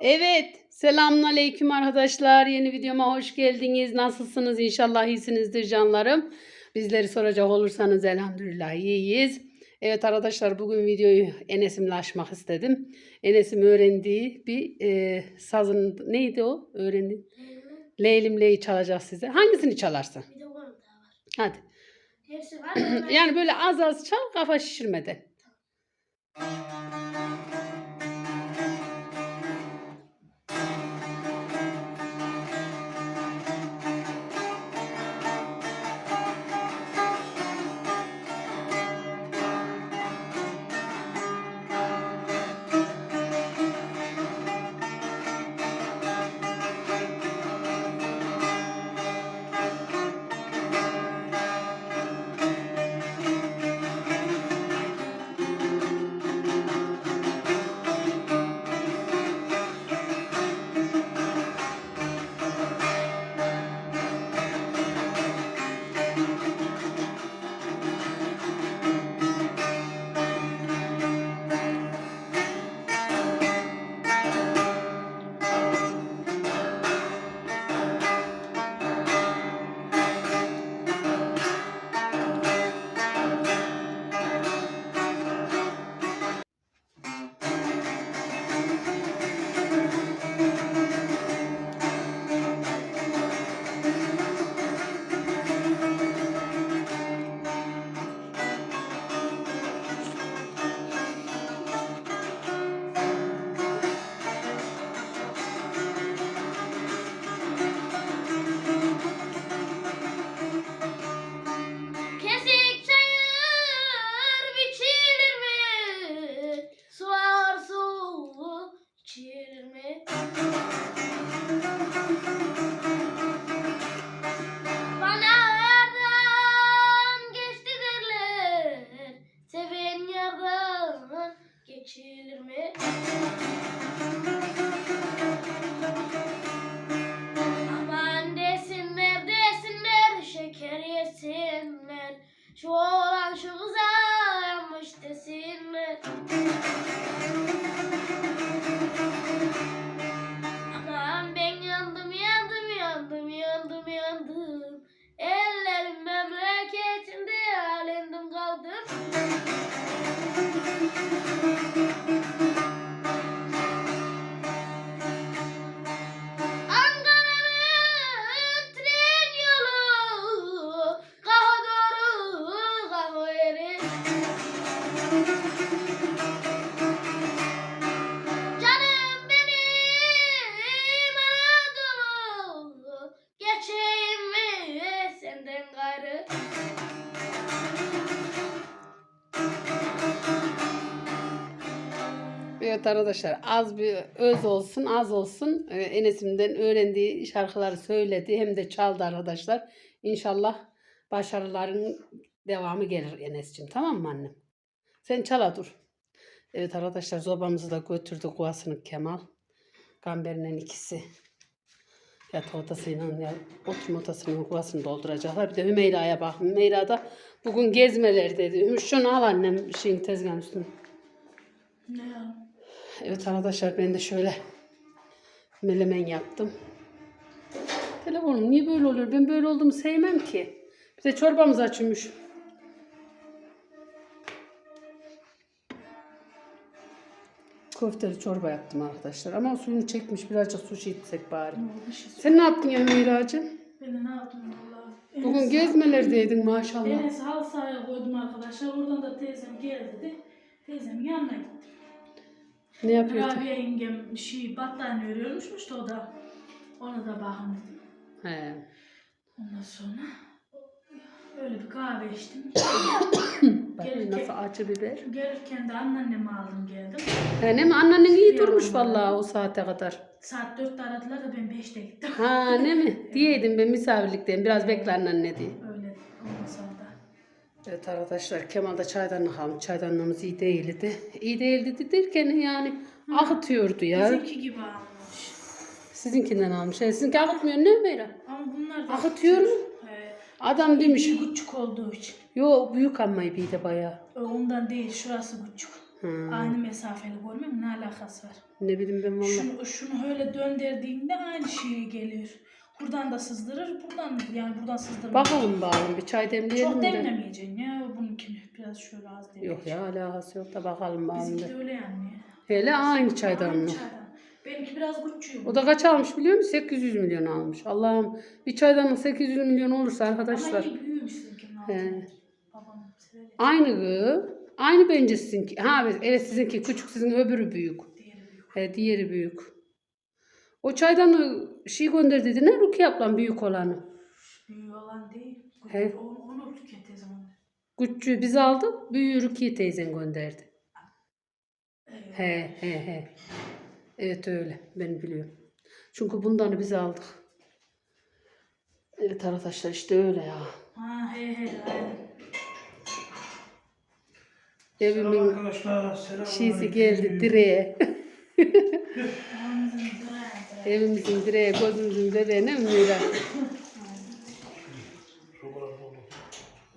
Evet, selamünaleyküm arkadaşlar. Yeni videoma hoş geldiniz. Nasılsınız? İnşallah iyisinizdir canlarım. Bizleri soracak olursanız elhamdülillah iyiyiz. Evet arkadaşlar bugün videoyu Enes'imle açmak istedim. Enes'im öğrendiği bir e, sazın neydi o? Öğrendi. Leylim Ley'i çalacak size. Hangisini çalarsın? Bir de var daha var. Hadi. Hepsi var. Yani böyle az az çal kafa şişirmeden. Kesik bitches. Evet arkadaşlar az bir öz olsun az olsun Ee, Enes'imden öğrendiği şarkıları söyledi hem de çaldı arkadaşlar. İnşallah başarıların devamı gelir Enes'ciğim tamam mı annem? Sen çala dur. Evet arkadaşlar zobamızı da götürdü kovasını Kemal. Gamber'in ikisi. Yatı odasıyla ya, oturma odasının kovasını dolduracaklar. Bir de Hümeyra'ya bak. Hümeyra da bugün gezmeler dedi. Şunu al annem şeyin tezgahın üstüne. Ne? Evet arkadaşlar ben de şöyle melemen yaptım. Telefonum niye böyle oluyor? Ben böyle olduğumu sevmem ki. Bir de çorbamız açılmış. Köfteli çorba yaptım arkadaşlar. Ama suyunu çekmiş. Birazcık sushi içsek bari. Sen ne yaptın ya Meyra'cığım? Ben ne yaptım valla. Bugün gezmelerdeydin maşallah. Enes halı sahaya koydum arkadaşlar. Oradan da teyzem geldi dedi. Teyzemin yanına gittim. Ne yapıyordun? Rabia yengem şey battaniye örüyormuşmuş da o da ona da bakın dedim. He. Ondan sonra öyle bir kahve içtim. Bak Gelirken- nasıl acı biber. Gelirken de anneannemi aldım geldim. He, mi? Anneannen iyi durmuş vallahi o saate kadar. Saat 4'te aradılar da ben 5'te gittim. Ha ne mi? Diyeydim ben misafirlikteyim. Biraz bekle anne diye. Öyle. Evet arkadaşlar Kemal da çaydanlık almış. Çaydanlığımız iyi değildi. İyi değildi derken yani akıtıyordu ya. Bizimki gibi almış. Sizinkinden almış. E, sizinki akıtmıyor ne Meyra? Ama bunlar da Akıtıyor mu? He. Adam demiş. Bir küçük olduğu için. Yo büyük ama bir de bayağı. Ondan değil şurası küçük. Hı. Aynı mesafeli görmüyor musun? Ne alakası var? Ne bileyim ben valla. Şunu, şunu öyle döndürdüğinde aynı şeye geliyor. Buradan da sızdırır, buradan yani buradan sızdırır. Bakalım bakalım bir çay demleyelim Çok de. demlemeyeceksin ya bununkini. Biraz şöyle az demleyeceksin. Yok ya alakası yok da bakalım bakalım. Bizimki de. öyle yani. Hele aynı çaydan. Benimki biraz küçüğü. O da kaç almış biliyor musun? 800 milyon almış. Allah'ım bir çaydanlık 800 milyon olursa arkadaşlar. Ama iyi büyümüş sizinkinin. Babam. Aynı gı. Aynı bence sizinki. Ha evet, evet sizinki küçük sizin öbürü büyük. Diğeri büyük. He diğeri büyük. O çaydanlığı şey gönder dedi ne Rukiye ablam büyük olanı. Büyüğü olan değil. He. Onu, onu tüket zaman. Küçüğü biz aldık, büyüğü Rukiye teyzen gönderdi. Evet. He he he. Evet öyle ben biliyorum. Çünkü bundanı biz aldık. Evet arkadaşlar işte öyle ya. Ha he he aynen. Evimin arkadaşlar. Selam. şeysi geldi direğe. Evimizin direğe, gözümüzün bebeği ne Mira?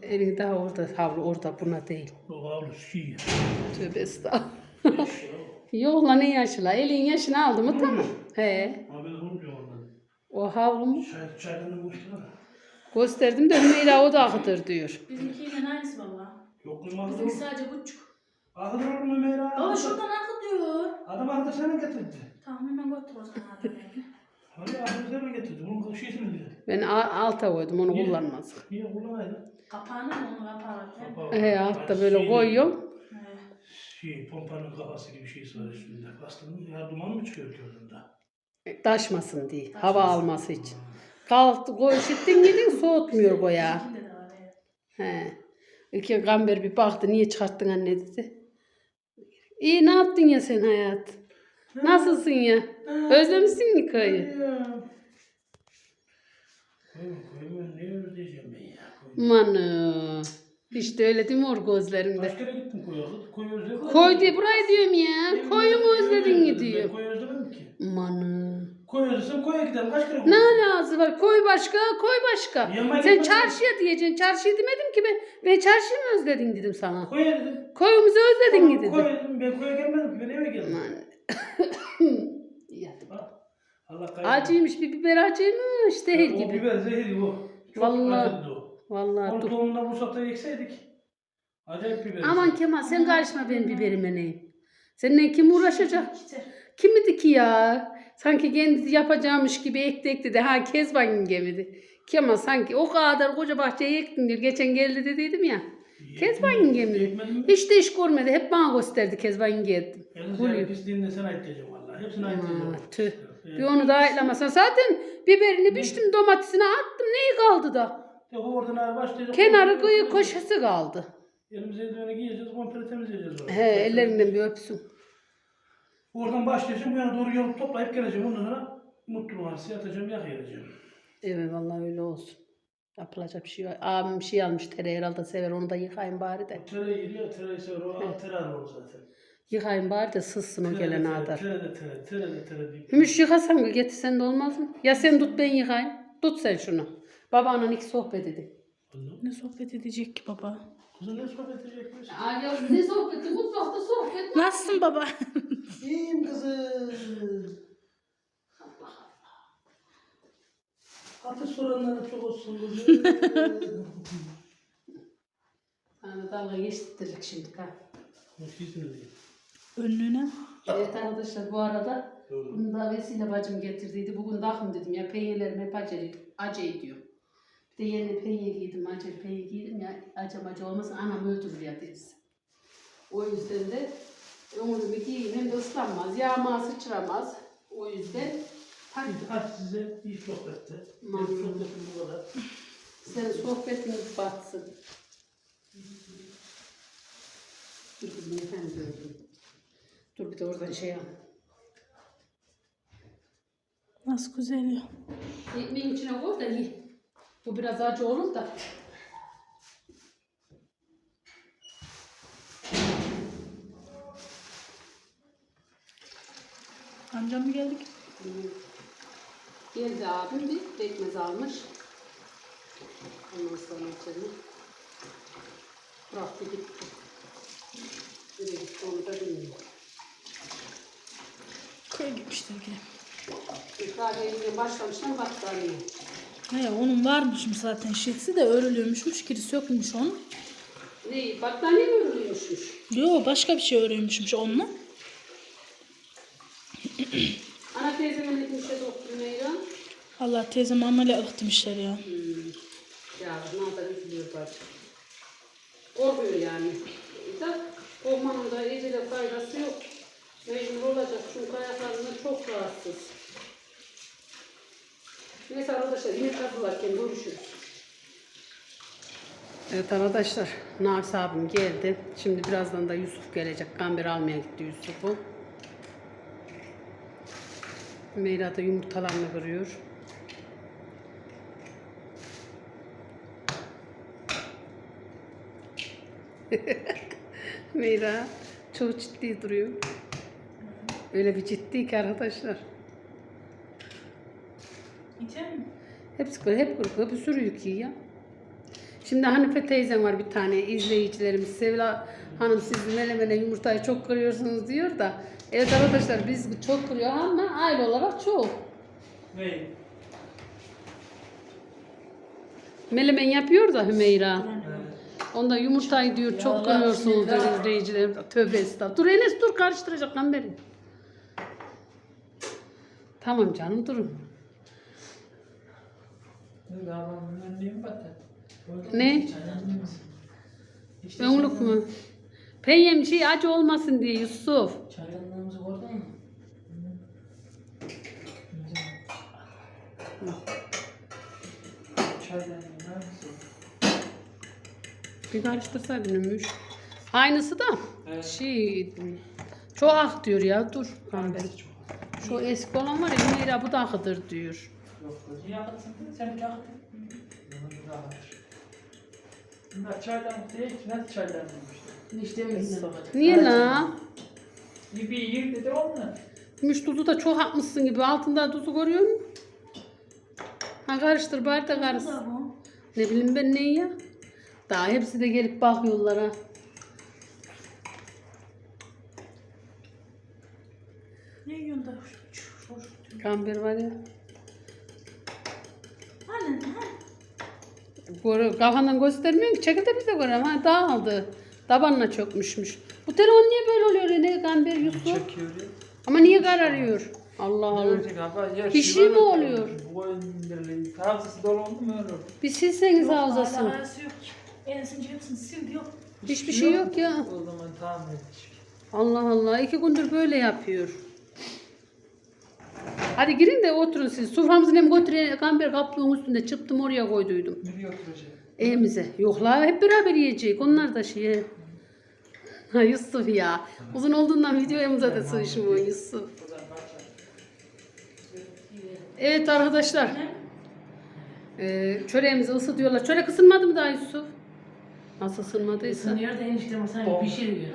Elin daha orada, havlu orada buna değil. O havlu şey. Tövbe estağfurullah. Yok lan ne yaşla? Elin yaşını aldı mı tamam. He. Abi diyor. O havlu mu? Çay, çaydanı boşuna. Gösterdim de Mira o da akıtır diyor. Bizimkiyle aynısı baba. Yok kızım akıdır. Bizimki sadece küçük. Akıdır olur mu Meyra? Baba şuradan akıtıyor. Adam akıdır sana getirdi. Tamam hemen götür o zaman adamı. Hani akıdır sana Ben a- alta koydum onu Niye? kullanmaz. Niye kullanaydın? Kapağını mı onu kapağı? Kapağı. He altta böyle Şey- koyuyorum. Şey, pompanın kafası gibi şeysi var üstünde. Aslında ya duman mı çıkıyor ki oradan Taşmasın diye. Hava alması için. Kalktı koy şittin gidin soğutmuyor koya. Bizimkinde de var evet. He. İlki Gamber bir baktı niye çıkarttın anne dedi. İyi ne yaptın ya sen hayat? Nasılsın ya? Özlemişsin mi köyü? Koyma ne ben ya. Manı. İşte öyle değil mi or gözlerinde? Kaç kere gittin koya? Koy özledim. Koy diye burayı diyorum ya. Koyunu özledin Ben diyor. koy özlemedim ki. Manı. Koy özlesem koya gidelim. Kaç kere? Ne alakası var? Koy başka, koy başka. Yemeğe Sen gitmedin çarşıya diyeceksin. Çarşıyı demedim ki ben. Ben çarşıyı mı özledin dedim sana. Koya dedim. Koyumuzu özledin Koy dedim. dedim. Ben koya gelmedim ki. Ben eve geldim. Aman. İyi hadi. Bak, Allah. Acıymış bir biber acıymış zehir O gibi. biber zehir bu. Çok Vallahi. acıydı o. Vallahi dur. tohumda bu sata yekseydik. Acayip biber. Aman Kemal sen karışma benim biberime neyim. Seninle kim uğraşacak? İşte. Kimidi ki ya? Sanki kendisi yapacağımış gibi ekti ekti de ha Kezban gemidi. Kemal sanki o kadar koca bahçeyi ektin diyor. Geçen geldi dediydim ya. Kezban yenge mi? Yekmedin mi? Hiç de iş görmedi. Hep bana gösterdi Kezban yenge. Yalnız yani pisliğini de sen ayıtlayacağım valla. Hepsini ayıtlayacağım. Aa, tüh. Evet. Bir onu da ayıklamasan. Zaten biberini biçtim domatesini attım. Neyi kaldı da? Ya bu oradan başlayacak. Kenarı kıyı köşesi kaldı. Elimize eldiveni giyeceğiz. Komple temizleyeceğiz orayı. He ellerinden bir öpsün. Oradan başlayacağım. Bu yana doğru yolu toplayıp geleceğim. Ondan sonra mutlu varsa yatacağım. Yakayacağım. Evet vallahi öyle olsun. Yapılacak bir şey var. Abim bir şey almış tereyağı herhalde sever. Onu da yıkayın bari de. Tere geliyor. Tere sever. O al tere alır zaten. Yıkayın bari de sızsın o gelen kadar. Deyip. Gümüş yıkasan mı getirsen de olmaz mı? Ya sen tut ben yıkayayım. Tut sen şunu. Babanın iki sohbet edin. Ne sohbet edecek ki baba? Kızım ne sohbet edecekmiş? Ay ya ne sohbeti? Mutfakta sohbet. Nasılsın baba? İyiyim kızım. Hatır soranlara çok olsun kızım. Sana dalga geçtirecek şimdi. Ha. Mutluysunuz diye. Önlüğüne. Evet arkadaşlar bu arada bunu da Vesile bacım getirdiydi. Bugün de akım dedim ya peynirlerim hep acele, acı diyor. Bir de yeni penye giydim, acele penye giydim ya acı acı olmasın anam öldürür ya deriz. O yüzden de onu bir giyeyim hem de ıslanmaz, yağmaz, sıçramaz. O yüzden Hadi, hadi size iyi sohbette. Benim sohbetim bu kadar. senin sohbetiniz batsın. Dur kızım efendim. Dur bir de oradan şey al. Nasıl güzel ya. Ekmeğin içine koy da ye. Bu biraz acı olur da. Amcam mı geldik? Geldi abim bir pekmez almış. Ondan sonra içine bıraktı gitti. Nereye gitti onu da bilmiyorum. Köy gitmişler yine. İfadeye başlamışlar battaniye. He, onun varmışım zaten şeksi de örülüyormuşmuş. Kiri sökmüş onu. Ne? Battaniye mi örülüyormuşmuş? Yo başka bir şey örüyormuşmuş onunla. Ana teyzemin gitmişe doktor Meyra. Allah teyzem amele ıhtmışlar ya. Hmm. Ya ne kadar üzülüyor bacım. Korkuyor yani. Da korkmanın da iyice de faydası yok. Mecbur olacak çünkü ayaklarından çok rahatsız. Neyse arkadaşlar yine kapılarken görüşürüz. Evet arkadaşlar Nafis abim geldi. Şimdi birazdan da Yusuf gelecek. Gamber almaya gitti Yusuf'u. Meyra da yumurtalarını kırıyor. Meyra çok ciddi duruyor. Öyle bir ciddi ki arkadaşlar. İçer mi? Hepsi böyle hep grup, bir sürü yük yiyor. Şimdi Hanife teyzem var bir tane izleyicilerimiz. Sevla Hanım siz melemene yumurtayı çok kırıyorsunuz diyor da. Evet arkadaşlar biz çok kırıyor ama aile olarak çok. Ne? Melemen yapıyor da Hümeyra. Onda yumurtayı diyor çok kırıyorsunuz diyor izleyicilerim. Tövbe estağfurullah. Dur Enes dur karıştıracak lan beni. Tamam canım durun. Ne? Önlük mü? Peyyem şey acı olmasın diye Yusuf. Bir karıştırsaydın Ömür. Aynısı da Evet. şey çok ak diyor ya dur. Gamber. Şu eski olan var ya Hümeyra bu da akıdır diyor. Yok. Niye akıtsın? Sen akıttın. Bunu da akıtır. Bunlar çaydanlık değil ki nasıl çaydanlık işte. İşte mi? Niye la? Bir yiyeyim dedi. Gümüş tuzu da çok atmışsın gibi. Altında tuzu görüyor musun? Ha karıştır bari de karışsın. Ne bileyim ben neyi ya? Daha hepsi de gelip bakıyorlar ha. Ne yiyorsun da? Şu- Gamber var ya. Anne ne? Göre, kafandan göstermiyorsun ki. Çekil de biz de görelim. Ha dağıldı. Tabanına çökmüşmüş. Bu telefon niye böyle oluyor ne Gamber Yusuf? Çekiyor ya. Ama niye kararıyor? Allah Allah. Ya Bir şu şey mi oluyor? Bu indirili. Tarafsız dolu oldu mu öyle olur. Bir silseniz Yok, ağzasını. alakası yok ki. Enes'in hepsini sildi yok. Hiçbir şey yok ya. O zaman tamam etmiş. Allah Allah. iki gündür böyle yapıyor. Hadi girin de oturun siz. Suframızı hem götürün. Gamber kaplığın üstünde çıktım oraya koyduydum. Nereye oturacak? Evimize. Yok la hep beraber yiyecek. Onlar da şey. Ha Yusuf ya. Uzun olduğundan videomuza da sığışmıyor Yusuf. Evet arkadaşlar. Ee, çöreğimizi ısıtıyorlar. Çörek ısınmadı mı daha Yusuf? Nasıl ısınmadıysa? Sanıyor da eniştem sanki pişiriyor.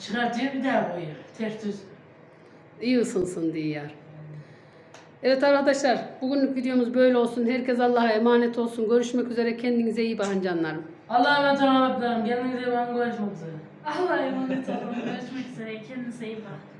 Çıkartıyor bir daha koyuyor. Ters düz. İyi ısınsın diye yer. Evet arkadaşlar bugünlük videomuz böyle olsun. Herkes Allah'a emanet olsun. Görüşmek üzere. Kendinize iyi bakın canlarım. Allah'a emanet olun ablam. Kendinize iyi bakın. Görüşmek üzere. Allah'a emanet olun. Görüşmek üzere. Kendinize iyi bakın.